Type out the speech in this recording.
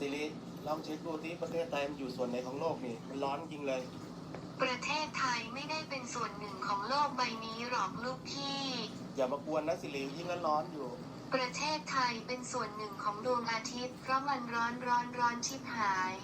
สิริลองเช็คดูที่ประเทศไทยมันอยู่ส่วนไหนของโลกนี่มันร้อนจริงเลย ประเทศไทยไม่ได้เป็นส่วนหนึ่งของโลกใบนี้หรอกลูกพี่ อย่ามากวนนะสิริยิ่งล้ร้อนอยู่ ประเทศไทยเป็นส่วนหนึ่งของดวงอาทิตย์เพราะมันร้อนร้อนร้อนชิบหาย